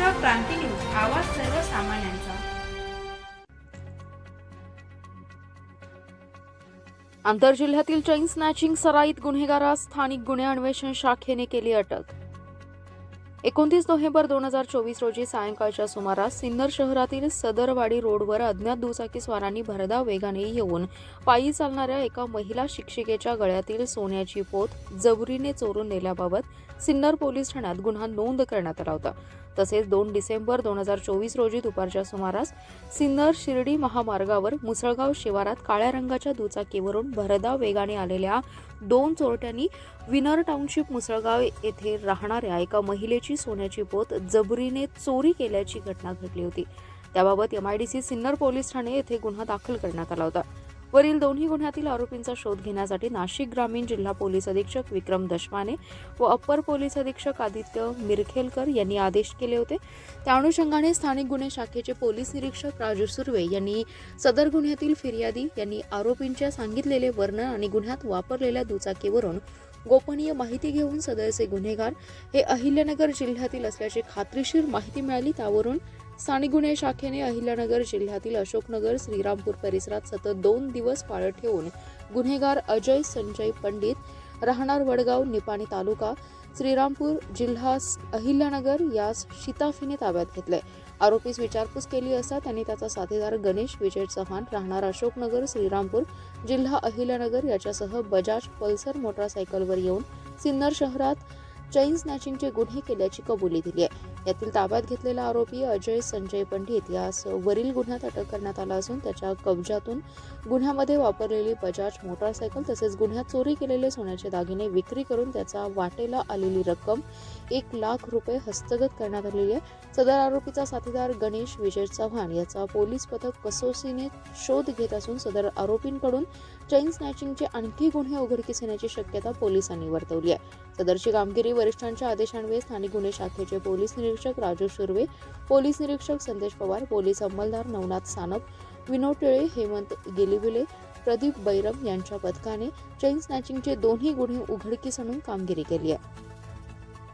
Maharashtra Kranti news आवाज सर्वसामान्यांचा. आंतरजिल्ह्यातील चैन snatching सराईत गुन्हेगारास स्थानिक गुन्हे अन्वेषण शाखेने केली अटक. एकोणतीस नोव्हेंबर दोन हजार चोवीस रोजी सायंकाळच्या सुमारास सिन्नर शहरातील सदरवाडी रोडवर अज्ञात दुचाकी स्वारांनी भरधाव वेगाने येऊन पायी चालणाऱ्या एका महिला शिक्षिकेच्या गळ्यातील सोन्याची पोत जबरीने चोरून नेल्याबाबत सिन्नर पोलीस ठाण्यात गुन्हा नोंद करण्यात आला होता. तसेच दोन डिसेंबर दोन हजार चोवीस रोजी दुपारच्या सुमारास सिन्नर शिर्डी महामार्गावर मुसळगाव शिवारात काळ्या रंगाच्या दुचाकीवरून भरधाव वेगाने आलेल्या दोन चोरट्यांनी विनर टाउनशिप मुसळगाव येथे राहणाऱ्या एका महिलेची सोन्याची पोत जबरीने चोरी केल्याची घटना घडली होती. त्याबाबत एमआयडीसी सिन्नर पोलीस ठाणे येथे गुन्हा दाखल करण्यात आला होता. वरील दोन्ही गुन्ह्यातील आरोपींचा शोध घेण्यासाठी नाशिक ग्रामीण जिल्हा पोलीस अधीक्षक विक्रम दशमाने व अप्पर पोलीस अधीक्षक आदित्य मिरखेलकर यांनी आदेश केले होते. त्या अनुषंगाने स्थानिक गुन्हे शाखेचे पोलीस निरीक्षक राजू सुर्वे यांनी सदर गुन्ह्यातील फिर्यादी यांनी आरोपींच्या सांगितलेले वर्णन आणि गुन्ह्यात वापरलेल्या दुचाकीवरून गोपनीय माहिती घेऊन सदरचे गुन्हेगार हे अहिल्यानगर जिल्ह्यातील असल्याची खात्रीशीर माहिती मिळाली त्यावरून स्थानिक गुन्हे शाखेने अहिल्यानगर जिल्ह्यातील अशोकनगर श्रीरामपूर परिसरात सतत दोन दिवस पाळत ठेवून गुन्हेगार अजय संजय पंडित राहणार वडगाव निपाणी तालुका श्रीरामपूर जिल्हा अहिल्यानगर यास शिताफीने ताब्यात घेतले आरोपीस विचारपूस केली असता त्यांनी त्याचा साथीदार गणेश विजय चव्हाण राहणार अशोकनगर श्रीरामपूर जिल्हा अहिल्यानगर याच्यासह बजाज पल्सर मोटारसायकलवर येऊन सिन्नर शहरात चैन स्नॅचिंगचे गुन्हे केल्याची कबुली दिली आहे. यातील ताब्यात घेतलेला आरोपी अजय संजय पंडित यास वरील गुन्ह्यात अटक करण्यात आला असून त्याच्या कब्जातून गुन्ह्यामध्ये वापरलेली बजाज मोटारसायकल तसेच गुन्ह्यात चोरी केलेले सोन्याचे दागिने विक्री करून त्याचा वाटेला आलेली रक्कम एक लाख रुपये हस्तगत करण्यात आलेली आहे. सदर आरोपीचा साथीदार गणेश विजय चव्हाण याचा पोलीस पथक कसोसीने शोध घेत असून सदर आरोपींकडून चैन स्नॅचिंगचे आणखी गुन्हे उघडकीस येण्याची शक्यता पोलिसांनी वर्तवली आहे. सदरची कामगिरी वरिष्ठांच्या आदेशान्वये स्थानिक गुन्हे शाखेचे पोलीस निरीक्षक राजू सुर्वे पोलीस निरीक्षक संदेश पवार पोलीस अंमलदार नवनाथ सानप विनोद टिळे हेमंत गेलिविले प्रदीप बैरम यांच्या पथकाने चैन स्नॅचिंगचे दोन्ही गुन्हे उघडकीस आणून कामगिरी केली आहे.